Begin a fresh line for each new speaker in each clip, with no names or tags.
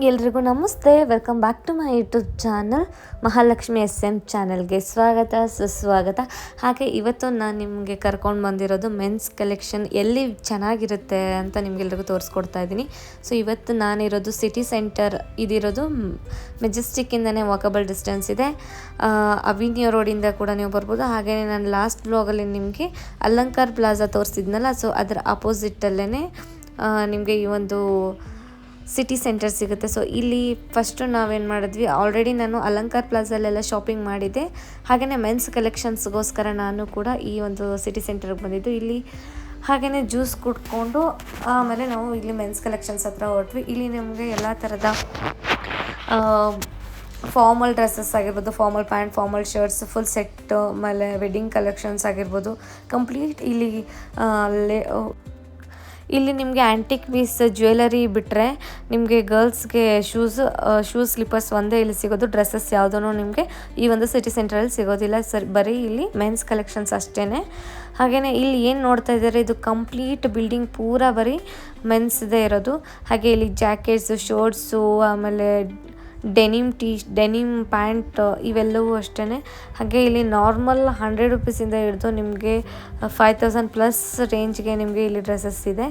ಎಲ್ರಿಗೂ ನಮಸ್ತೆ. Welcome back to my YouTube channel Mahalakshmi S M ಚಾನಲ್ಗೆ ಸ್ವಾಗತ, ಸುಸ್ವಾಗತ. ಹಾಗೆ ಇವತ್ತು ನಾನು ನಿಮಗೆ ಕರ್ಕೊಂಡು ಬಂದಿರೋದು ಮೆನ್ಸ್ ಕಲೆಕ್ಷನ್ ಎಲ್ಲಿ ಚೆನ್ನಾಗಿರುತ್ತೆ ಅಂತ ನಿಮಗೆಲ್ರಿಗೂ ತೋರಿಸ್ಕೊಡ್ತಾ ಇದ್ದೀನಿ. ಸೊ ಇವತ್ತು ನಾನಿರೋದು ಸಿಟಿ ಸೆಂಟರ್ ಇದಿರೋದು ಮೆಜೆಸ್ಟಿಕ್ಕಿಂದನೇ ವಾಕಬಲ್ ಡಿಸ್ಟೆನ್ಸ್ ಇದೆ. ಅವಿನ್ಯೂ ರೋಡಿಂದ ಕೂಡ ನೀವು ಬರ್ಬೋದು. ಹಾಗೆಯೇ ನಾನು ಲಾಸ್ಟ್ ಬ್ಲಾಗಲ್ಲಿ ನಿಮಗೆ ಅಲಂಕಾರ್ ಪ್ಲಾಜಾ ತೋರಿಸಿದ್ನಲ್ಲ ಸೊ ಅದರ ಅಪೋಸಿಟಲ್ಲೇ ನಿಮಗೆ ಈ ಒಂದು ಸಿಟಿ ಸೆಂಟರ್ ಸಿಗುತ್ತೆ. ಸೊ ಇಲ್ಲಿ ಫಸ್ಟು ನಾವೇನು ಮಾಡಿದ್ವಿ ಆಲ್ರೆಡಿ ನಾನು ಅಲಂಕಾರ್ ಪ್ಲಾಜಲ್ಲೆಲ್ಲ ಶಾಪಿಂಗ್ ಮಾಡಿದ್ದೆ. ಹಾಗೆಯೇ ಮೆನ್ಸ್ ಕಲೆಕ್ಷನ್ಸ್ಗೋಸ್ಕರ ನಾನು ಕೂಡ ಈ ಒಂದು ಸಿಟಿ ಸೆಂಟರ್ಗೆ ಬಂದಿದ್ದು. ಇಲ್ಲಿ ಹಾಗೆಯೇ ಜ್ಯೂಸ್ ಕುಡ್ಕೊಂಡು, ಆಮೇಲೆ ನಾವು ಇಲ್ಲಿ ಮೆನ್ಸ್ ಕಲೆಕ್ಷನ್ಸ್ ಹತ್ರ ಹೊರಟ್ವಿ. ಇಲ್ಲಿ ನಿಮಗೆ ಎಲ್ಲ ಥರದ ಫಾರ್ಮಲ್ ಡ್ರೆಸ್ಸಸ್ ಆಗಿರ್ಬೋದು formal pant formal shirts full set ಆಮೇಲೆ ವೆಡ್ಡಿಂಗ್ ಕಲೆಕ್ಷನ್ಸ್ ಆಗಿರ್ಬೋದು. ಕಂಪ್ಲೀಟ್ ಇಲ್ಲಿ ಇಲ್ಲಿ ನಿಮಗೆ ಆ್ಯಂಟಿಕ್ ಪೀಸ್ ಜ್ಯುವೆಲರಿ ಬಿಟ್ಟರೆ ನಿಮಗೆ ಗರ್ಲ್ಸ್ಗೆ ಶೂಸ್ ಶೂಸ್ ಸ್ಲಿಪ್ಪರ್ಸ್ ಒಂದೇ ಇಲ್ಲಿ ಸಿಗೋದು. ಡ್ರೆಸ್ಸಸ್ ಯಾವುದೂ ನಿಮಗೆ ಈ ಒಂದು ಸಿಟಿ ಸೆಂಟ್ರಲ್ಲಿ ಸಿಗೋದಿಲ್ಲ. ಸರ್, ಬರೀ ಇಲ್ಲಿ ಮೆನ್ಸ್ ಕಲೆಕ್ಷನ್ಸ್ ಅಷ್ಟೇ ಹಾಗೆಯೇ ಇಲ್ಲಿ ಏನು ನೋಡ್ತಾ ಇದ್ದಾರೆ, ಇದು ಕಂಪ್ಲೀಟ್ ಬಿಲ್ಡಿಂಗ್ ಪೂರ ಬರೀ ಮೆನ್ಸ್ದೇ ಇರೋದು. ಹಾಗೆ ಇಲ್ಲಿ ಜಾಕೆಟ್ಸು ಶೋರ್ಟ್ಸು ಆಮೇಲೆ ಡೆನಿಮ್ ಟೀ, ಡೆನಿಮ್ ಪ್ಯಾಂಟ್ ಇವೆಲ್ಲವೂ ಅಷ್ಟೇ ಹಾಗೆ ಇಲ್ಲಿ ನಾರ್ಮಲ್ ಹಂಡ್ರೆಡ್ ರುಪೀಸಿಂದ ಹಿಡಿದು ನಿಮಗೆ ಫೈವ್ ತೌಸಂಡ್ ಪ್ಲಸ್ ರೇಂಜ್ಗೆ ನಿಮಗೆ ಇಲ್ಲಿ ಡ್ರೆಸ್ಸಸ್ ಇದೆ.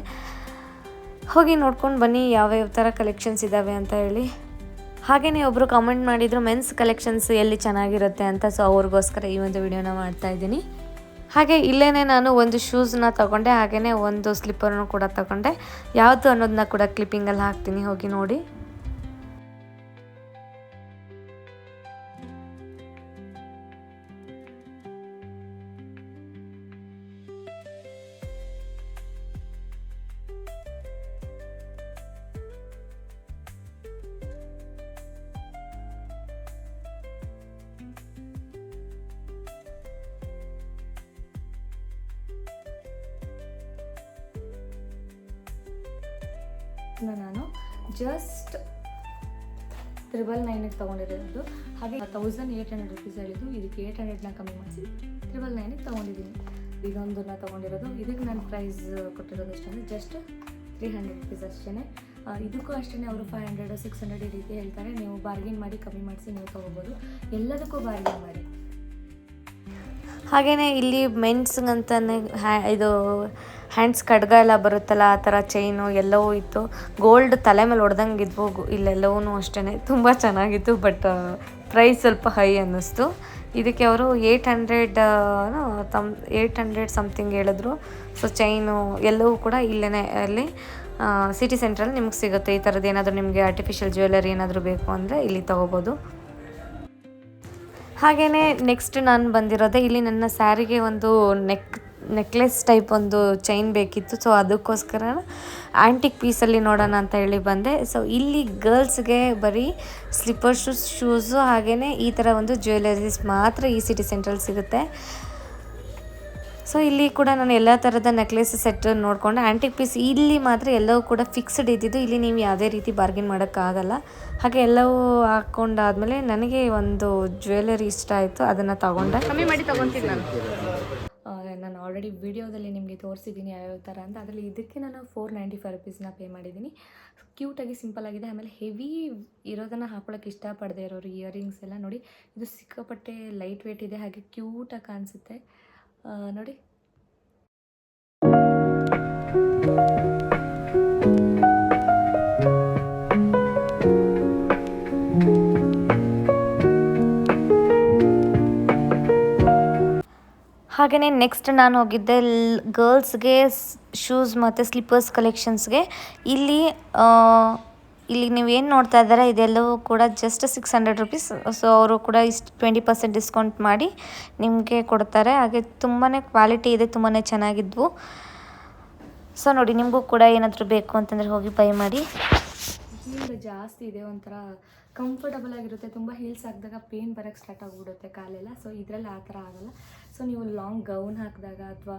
ಹೋಗಿ ನೋಡ್ಕೊಂಡು ಬನ್ನಿ ಯಾವ್ಯಾವ ಥರ ಕಲೆಕ್ಷನ್ಸ್ ಇದ್ದಾವೆ ಅಂತ ಹೇಳಿ. ಹಾಗೆಯೇ ಒಬ್ಬರು ಕಮೆಂಟ್ ಮಾಡಿದರು ಮೆನ್ಸ್ ಕಲೆಕ್ಷನ್ಸ್ ಎಲ್ಲಿ ಚೆನ್ನಾಗಿರುತ್ತೆ ಅಂತ? ಸೊ ಅವ್ರಿಗೋಸ್ಕರ ಈ ಒಂದು ವಿಡಿಯೋನ ಮಾಡ್ತಾ ಇದ್ದೀನಿ. ಹಾಗೆ ಇಲ್ಲೇ ನಾನು ಒಂದು ಶೂಸನ್ನ ತಗೊಂಡೆ ಹಾಗೆಯೇ ಒಂದು ಸ್ಲಿಪ್ಪರ್ನು ಕೂಡ ತಗೊಂಡೆ. ಯಾವುದು ಅನ್ನೋದನ್ನ ಕೂಡ ಕ್ಲಿಪ್ಪಿಂಗಲ್ಲಿ ಹಾಕ್ತೀನಿ, ಹೋಗಿ ನೋಡಿ. ನಾನು ಜಸ್ಟ್ ತ್ರಿಬಲ್ ನೈನಿಗೆ ತೊಗೊಂಡಿರೋದು. ಹಾಗೆ ತೌಸಂಡ್ ಏಯ್ಟ್ ಹಂಡ್ರೆಡ್ ರುಪೀಸ್ ಹೇಳಿದ್ದು ಇದಕ್ಕೆ ಏಯ್ಟ್ ಹಂಡ್ರೆಡ್ನ ಕಮ್ಮಿ ಮಾಡಿಸಿ ತ್ರಿಬಲ್ ನೈನಿಗೆ ತೊಗೊಂಡಿದ್ದೀನಿ. ಇದೊಂದನ್ನು ತೊಗೊಂಡಿರೋದು. ಇದಕ್ಕೆ ನಾನು ಪ್ರೈಸ್ ಕೊಟ್ಟಿರೋದು ಅಷ್ಟೇ ಜಸ್ಟ್ ತ್ರೀ ಹಂಡ್ರೆಡ್ ರುಪೀಸ್ ಅಷ್ಟೇ ಇದಕ್ಕೂ ಅಷ್ಟೇ ಅವರು ಫೈವ್ ಹಂಡ್ರೆಡ್ ಸಿಕ್ಸ್ ಹಂಡ್ರೆಡ್ ಈ ರೀತಿ ಹೇಳ್ತಾರೆ. ನೀವು ಬಾರ್ಗೇನ್ ಮಾಡಿ ಕಮ್ಮಿ ಮಾಡಿಸಿ ನೀವು ತೊಗೋಬೋದು. ಎಲ್ಲದಕ್ಕೂ ಬಾರ್ಗೇನ್ ಮಾಡಿ. ಹಾಗೆಯೇ ಇಲ್ಲಿ ಮೆನ್ಸ್ಗಂತಾನೆ ಹ್ಯಾ ಇದು ಹ್ಯಾಂಡ್ಸ್ ಖಡ್ಗ ಎಲ್ಲ ಬರುತ್ತಲ್ಲ, ಆ ಥರ ಚೈನು ಎಲ್ಲವೂ ಇತ್ತು. ಗೋಲ್ಡ್ ತಲೆ ಮೇಲೆ ಹೊಡೆದಂಗೆ ಇದ್ವು ಗು- ಇಲ್ಲೆಲ್ಲವೂ ಅಷ್ಟೇ ತುಂಬ ಚೆನ್ನಾಗಿತ್ತು ಬಟ್ ಪ್ರೈಸ್ ಸ್ವಲ್ಪ ಹೈ ಅನ್ನಿಸ್ತು. ಇದಕ್ಕೆ ಅವರು ಏಯ್ಟ್ ಹಂಡ್ರೆಡ್ ತಮ್ ಏಯ್ಟ್ ಹಂಡ್ರೆಡ್ ಸಮಥಿಂಗ್ ಹೇಳಿದ್ರು. ಸೊ ಚೈನು ಎಲ್ಲವೂ ಕೂಡ ಇಲ್ಲೇ ಅಲ್ಲಿ. ಸಿಟಿ ಸೆಂಟ್ರಲ್ಲಿ ನಿಮ್ಗೆ ಸಿಗುತ್ತೆ. ಈ ಥರದ್ದು ಏನಾದರೂ ನಿಮಗೆ ಆರ್ಟಿಫಿಷಿಯಲ್ ಜ್ಯುವೆಲರಿ ಏನಾದರೂ ಬೇಕು ಅಂದರೆ ಇಲ್ಲಿ ತೊಗೋಬೋದು. ಹಾಗೆಯೇ ನೆಕ್ಸ್ಟ್ ನಾನು ಬಂದಿರೋದೆ ಇಲ್ಲಿ ನನ್ನ ಸ್ಯಾರಿಗೆ ಒಂದು ನೆಕ್ ನೆಕ್ಲೆಸ್ ಟೈಪ್ ಒಂದು ಚೈನ್ ಬೇಕಿತ್ತು ಸೊ ಅದಕ್ಕೋಸ್ಕರ ಆ್ಯಂಟಿಕ್ ಪೀಸಲ್ಲಿ ನೋಡೋಣ ಅಂತ ಹೇಳಿ ಬಂದೆ. ಸೊ ಇಲ್ಲಿ ಗರ್ಲ್ಸ್ಗೆ ಬರೀ ಸ್ಲಿಪ್ಪರ್ ಶೂಸ್ ಶೂಸು ಹಾಗೇ ಈ ಥರ ಒಂದು ಜ್ಯುವೆಲರೀಸ್ ಮಾತ್ರ ಈ ಸಿಟಿ ಸೆಂಟ್ರಲ್ಲಿ ಸಿಗುತ್ತೆ. ಸೊ ಇಲ್ಲಿ ಕೂಡ ನಾನು ಎಲ್ಲ ಥರದ ನೆಕ್ಲೆಸ್ ಸೆಟ್ ನೋಡಿಕೊಂಡೆ. ಆ್ಯಂಟಿಕ್ ಪೀಸ್ ಇಲ್ಲಿ ಮಾತ್ರ ಎಲ್ಲವೂ ಕೂಡ ಫಿಕ್ಸ್ಡ್ ಇದ್ದಿದ್ದು, ಇಲ್ಲಿ ನೀವು ಯಾವುದೇ ರೀತಿ ಬಾರ್ಗಿನ್ ಮಾಡೋಕ್ಕಾಗಲ್ಲ. ಹಾಗೆ ಎಲ್ಲವೂ ಹಾಕ್ಕೊಂಡಾದ್ಮೇಲೆ ನನಗೆ ಒಂದು ಜ್ಯುವೆಲರಿ ಇಷ್ಟ ಆಯಿತು, ಅದನ್ನು ತಗೊಂಡೆ.
ಕಮ್ಮಿ ಮಾಡಿ ತಗೊಂತೀನಿ ನಾನು.
ಆಲ್ರೆಡಿ ವಿಡಿಯೋದಲ್ಲಿ ನಿಮಗೆ ತೋರಿಸಿದ್ದೀನಿ ಯಾವ್ಯಾವ ಥರ ಅಂತ. ಅದರಲ್ಲಿ ಇದಕ್ಕೆ ನಾನು ಫೋರ್ ನೈಂಟಿ ಫೈವ್ ರುಪೀಸ್ನ ಪೇ ಮಾಡಿದ್ದೀನಿ ಕ್ಯೂಟಾಗಿ ಸಿಂಪಲ್ ಆಗಿದೆ. ಆಮೇಲೆ ಹೆವಿ ಇರೋದನ್ನು ಹಾಕೊಳ್ಳೋಕೆ ಇಷ್ಟಪಡದೆ ಇರೋರು ಇಯರಿಂಗ್ಸ್ ಎಲ್ಲ ನೋಡಿ. ಇದು ಸಿಕ್ಕಾಪಟ್ಟೆ ಲೈಟ್ ವೇಟ್ ಇದೆ. ಹಾಗೆ ಕ್ಯೂಟಾಗಿ ಕಾಣಿಸುತ್ತೆ. ನೋಡಿ. ಹಾಗೆಯೇ ನೆಕ್ಸ್ಟ್ ನಾನು ಹೋಗಿದ್ದೆ ಗರ್ಲ್ಸ್ಗೆ ಶೂಸ್ ಮತ್ತು ಸ್ಲಿಪ್ಪರ್ಸ್ ಕಲೆಕ್ಷನ್ಸ್ಗೆ ಇಲ್ಲಿ ಇಲ್ಲಿ ನೀವು ಏನು ನೋಡ್ತಾ ಇದ್ದಾರೆ ಇದೆಲ್ಲವೂ ಕೂಡ just six hundred rupees so ಅವರು ಕೂಡ ಇಷ್ಟು ಟ್ವೆಂಟಿ ಪರ್ಸೆಂಟ್ ಡಿಸ್ಕೌಂಟ್ ಮಾಡಿ ನಿಮಗೆ ಕೊಡ್ತಾರೆ. ಹಾಗೆ ತುಂಬಾ ಕ್ವಾಲಿಟಿ ಇದೆ ತುಂಬಾ ಚೆನ್ನಾಗಿದ್ವು. ಸೊ ನೋಡಿ, ನಿಮಗೂ ಕೂಡ ಏನಾದರೂ ಬೇಕು ಅಂತಂದರೆ ಹೋಗಿ ಬೈ ಮಾಡಿ. ಹೀಲ್ ಜಾಸ್ತಿ ಇದೆ, ಒಂಥರ ಕಂಫರ್ಟಬಲ್ ಆಗಿರುತ್ತೆ. ತುಂಬ ಹೀಲ್ಸ್ ಹಾಕಿದಾಗ ಪೇನ್ ಬರೋಕ್ಕೆ ಸ್ಟಾರ್ಟ್ ಆಗಿಬಿಡುತ್ತೆ ಕಾಲೆಲ್ಲ. ಸೊ ಇದರಲ್ಲಿ ಆ ಥರ ಆಗಲ್ಲ. ಸೊ ನೀವು ಲಾಂಗ್ ಗೌನ್ ಹಾಕಿದಾಗ ಅಥವಾ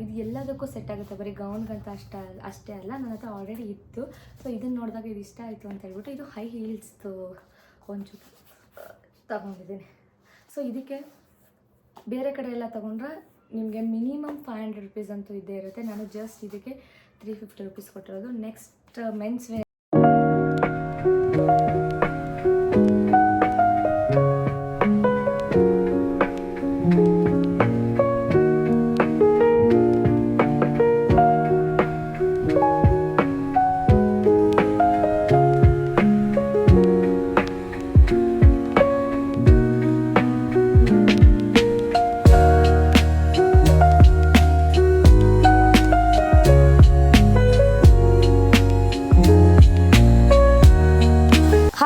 ಇದು ಎಲ್ಲದಕ್ಕೂ ಸೆಟ್ ಆಗುತ್ತೆ. ಬರೀ ಗೌನ್ಗಂತ ಅಷ್ಟ, ಅಷ್ಟೇ ಅಲ್ಲ ನನ್ನ ಹತ್ರ ಆಲ್ರೆಡಿ ಇತ್ತು. ಸೊ ಇದನ್ನು ನೋಡಿದಾಗ ಇದು ಇಷ್ಟ ಆಯಿತು ಅಂತ ಹೇಳ್ಬಿಟ್ಟು ಇದು ಹೈ ಹೀಲ್ಸ್ದು ಒಂಚೂರು ತಗೊಂಡಿದ್ದೀನಿ. ಸೊ ಇದಕ್ಕೆ ಬೇರೆ ಕಡೆ ಎಲ್ಲ ತೊಗೊಂಡ್ರೆ ನಿಮಗೆ ಮಿನಿಮಮ್ ಫೈವ್ ಹಂಡ್ರೆಡ್ ರುಪೀಸ್ ಅಂತೂ ಇದ್ದೇ ಇರುತ್ತೆ. ನಾನು ಜಸ್ಟ್ ಇದಕ್ಕೆ ತ್ರೀ ಫಿಫ್ಟಿ ರುಪೀಸ್ ಕೊಟ್ಟಿರೋದು. ನೆಕ್ಸ್ಟ್ ಮೆನ್ಸ್ ವೇರ್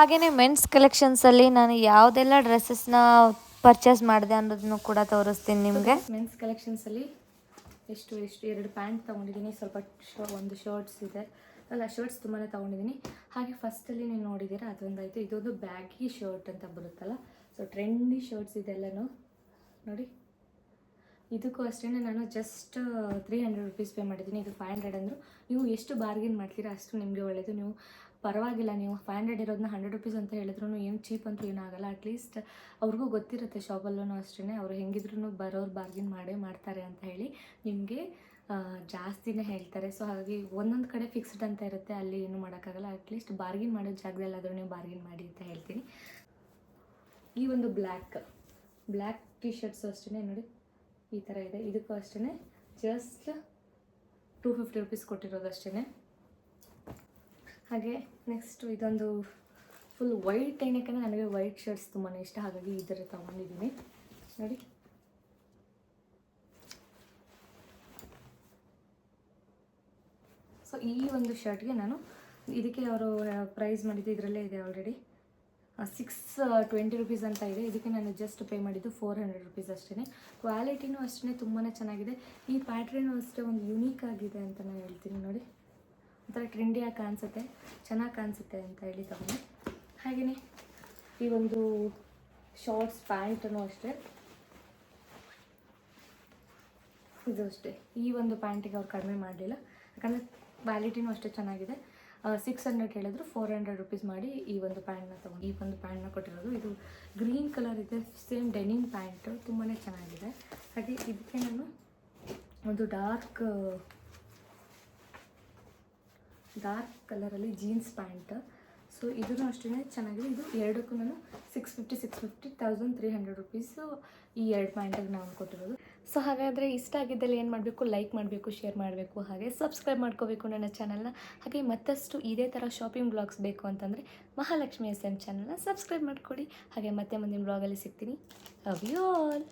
ಹಾಗೆಯೇ ಮೆನ್ಸ್ ಕಲೆಕ್ಷನ್ಸಲ್ಲಿ ನಾನು ಯಾವುದೆಲ್ಲ ಡ್ರೆಸ್ಸಸ್ನ ಪರ್ಚೇಸ್ ಮಾಡಿದೆ ಅನ್ನೋದನ್ನು ಕೂಡ ತೋರಿಸ್ತೀನಿ ನಿಮಗೆ.
ಮೆನ್ಸ್ ಕಲೆಕ್ಷನ್ಸಲ್ಲಿ ಎಷ್ಟು ಎಷ್ಟು, ಎರಡು ಪ್ಯಾಂಟ್ ತೊಗೊಂಡಿದ್ದೀನಿ. ಸ್ವಲ್ಪ ಶೋ, ಒಂದು ಶರ್ಟ್ಸ್ ಇದೆ. ಅಲ್ಲ ಶರ್ಟ್ಸ್ ತುಂಬಾ ತೊಗೊಂಡಿದ್ದೀನಿ. ಹಾಗೆ ಫಸ್ಟಲ್ಲಿ ನೀವು ನೋಡಿದ್ದೀರಾ, ಅದೊಂದಾಯಿತು. ಇದೊಂದು ಬ್ಯಾಗಿ ಶರ್ಟ್ ಅಂತ ಬರುತ್ತಲ್ಲ. ಸೊ ಟ್ರೆಂಡಿ ಶರ್ಟ್ಸ್ ಇದೆಲ್ಲನೂ ನೋಡಿ. ಇದಕ್ಕೂ ಅಷ್ಟೇ ನಾನು just three hundred rupees pay ಮಾಡಿದ್ದೀನಿ. ಇದು ಫೈವ್ ಹಂಡ್ರೆಡ್ ಅಂದರು ನೀವು ಎಷ್ಟು ಬಾರ್ಗಿನ್ ಮಾಡ್ತೀರಾ ಅಷ್ಟು ನಿಮಗೆ ಒಳ್ಳೆಯದು ನೀವು ಪರವಾಗಿಲ್ಲ, ನೀವು ಫೈವ್ ಹಂಡ್ರೆಡ್ ಇರೋದನ್ನ ಹಂಡ್ರೆಡ್ ರುಪೀಸ್ ಅಂತ ಹೇಳಿದ್ರು ಏನು ಚೀಪ್ ಅಂತೂ ಏನಾಗಲ್ಲ ಅಟ್ಲೀಸ್ಟ್ ಅವ್ರಿಗೂ ಗೊತ್ತಿರುತ್ತೆ ಶಾಪಲ್ಲೂ ಅಷ್ಟೇ ಅವ್ರು ಹೆಂಗಿದ್ರು ಬರೋರು ಬಾರ್ಗಿನ್ ಮಾಡೇ ಮಾಡ್ತಾರೆ ಅಂತ ಹೇಳಿ ನಿಮಗೆ ಜಾಸ್ತಿನೇ ಹೇಳ್ತಾರೆ. ಸೊ ಹಾಗಾಗಿ ಒಂದೊಂದು ಕಡೆ ಫಿಕ್ಸ್ಡ್ ಅಂತ ಇರುತ್ತೆ. ಅಲ್ಲಿ ಏನು ಮಾಡೋಕ್ಕಾಗಲ್ಲ. ಅಟ್ಲೀಸ್ಟ್ ಬಾರ್ಗಿನ್ ಮಾಡೋ ಜಾಗದಲ್ಲಾದರೂ ನೀವು ಬಾರ್ಗಿನ್ ಮಾಡಿ ಅಂತ ಹೇಳ್ತೀನಿ. ಈ ಒಂದು ಬ್ಲ್ಯಾಕ್ ಬ್ಲ್ಯಾಕ್ ಟಿ ಶರ್ಟ್ಸು ಅಷ್ಟೇ ನೋಡಿ. ಈ ಥರ ಇದೆ. ಇದಕ್ಕೂ ಅಷ್ಟೇ ಜಸ್ಟ್ ಟೂ ಫಿಫ್ಟಿ ರುಪೀಸ್ ಕೊಟ್ಟಿರೋದು ಅಷ್ಟೇ ಹಾಗೆ ನೆಕ್ಸ್ಟ್ ಇದೊಂದು ಫುಲ್ ವೈಟ್ ಏನಕ್ಕೆ ನನಗೆ ವೈಟ್ ಶರ್ಟ್ಸ್ ತುಂಬಾ ಇಷ್ಟ. ಹಾಗಾಗಿ ಈ ತೊಗೊಂಡಿದ್ದೀನಿ. ನೋಡಿ. ಸೊ ಈ ಒಂದು ಶರ್ಟ್ಗೆ ನಾನು ಇದಕ್ಕೆ ಅವರು ಪ್ರೈಸ್ ಮಾಡಿದ್ದು ಇದರಲ್ಲೇ ಇದೆ ಆಲ್ರೆಡಿ ಸಿಕ್ಸ್ ಟ್ವೆಂಟಿ ರುಪೀಸ್ ಅಂತ ಇದೆ. ಇದಕ್ಕೆ ನಾನು ಜಸ್ಟ್ ಪೇ ಮಾಡಿದ್ದು ಫೋರ್ ಹಂಡ್ರೆಡ್ ರುಪೀಸ್ ಅಷ್ಟೇ ಕ್ವಾಲಿಟಿನೂ ಅಷ್ಟೇ ತುಂಬಾ ಚೆನ್ನಾಗಿದೆ. ಈ ಪ್ಯಾಟ್ರನು ಅಷ್ಟೇ ಒಂದು ಯುನೀಕ್ ಆಗಿದೆ ಅಂತ ನಾನು ಹೇಳ್ತೀನಿ ನೋಡಿ. ಒಂಥರ ಟ್ರೆಂಡಿಯಾಗಿ ಕಾಣಿಸುತ್ತೆ. ಚೆನ್ನಾಗಿ ಕಾಣಿಸುತ್ತೆ ಅಂತ ಹೇಳಿ ತಗೊಂಡೆ. ಹಾಗೆಯೇ ಈ ಒಂದು ಶಾರ್ಟ್ಸ್ ಪ್ಯಾಂಟನ್ನು ಅಷ್ಟೇ. ಇದು ಅಷ್ಟೇ. ಈ ಒಂದು ಪ್ಯಾಂಟಿಗೆ ಅವ್ರು ಕಡಿಮೆ ಮಾಡಲಿಲ್ಲ. ಯಾಕಂದರೆ ಕ್ವಾಲಿಟಿನೂ ಅಷ್ಟೇ ಚೆನ್ನಾಗಿದೆ. ಸಿಕ್ಸ್ ಹಂಡ್ರೆಡ್ ಹೇಳಿದ್ರು ಫೋರ್ ಹಂಡ್ರೆಡ್ ರುಪೀಸ್ ಮಾಡಿ ಈ ಒಂದು ಪ್ಯಾಂಟ್ನ ತೊಗೊಂಡು ಈ ಒಂದು ಪ್ಯಾಂಟ್ನ ಕೊಟ್ಟಿರೋದು. ಇದು ಗ್ರೀನ್ ಕಲರ್ ಇದೆ ಸೇಮ್ ಡೆನಿಮ್ ಪ್ಯಾಂಟು ತುಂಬಾ ಚೆನ್ನಾಗಿದೆ. ಹಾಗೆ ಇದಕ್ಕೆ ನಾನು ಒಂದು ಡಾರ್ಕ್ ಡಾರ್ಕ್ ಕಲರಲ್ಲಿ ಜೀನ್ಸ್ ಪ್ಯಾಂಟ್ ಸೊ ಇದನ್ನು ಅಷ್ಟೇ ಚೆನ್ನಾಗಿದೆ. ಇದು ಎರಡಕ್ಕೂ ನಾನು six fifty six fifty thousand three hundred rupees ಈ ಎರಡು ಪ್ಯಾಂಟಿಗೆ ನಾನು ಕೊಟ್ಟಿರೋದು. ಸೊ ಹಾಗಾದರೆ ಇಷ್ಟ ಆಗಿದ್ದಲ್ಲಿ ಏನು ಮಾಡಬೇಕು? ಲೈಕ್ ಮಾಡಬೇಕು ಶೇರ್ ಮಾಡಬೇಕು, ಹಾಗೆ ಸಬ್ಸ್ಕ್ರೈಬ್ ಮಾಡ್ಕೋಬೇಕು ನನ್ನ ಚಾನಲ್ನ ಹಾಗೆ ಮತ್ತಷ್ಟು ಇದೇ ಥರ ಶಾಪಿಂಗ್ ಬ್ಲಾಗ್ಸ್ ಬೇಕು ಅಂತಂದರೆ ಮಹಾಲಕ್ಷ್ಮಿ ಎಸ್ ಎಂ ಚಾನಲ್ನ ಸಬ್ಸ್ಕ್ರೈಬ್ ಮಾಡ್ಕೊಳ್ಳಿ ಹಾಗೆ ಮತ್ತೆ ಮುಂದಿನ ಬ್ಲಾಗಲ್ಲಿ ಸಿಗ್ತೀನಿ. Love you all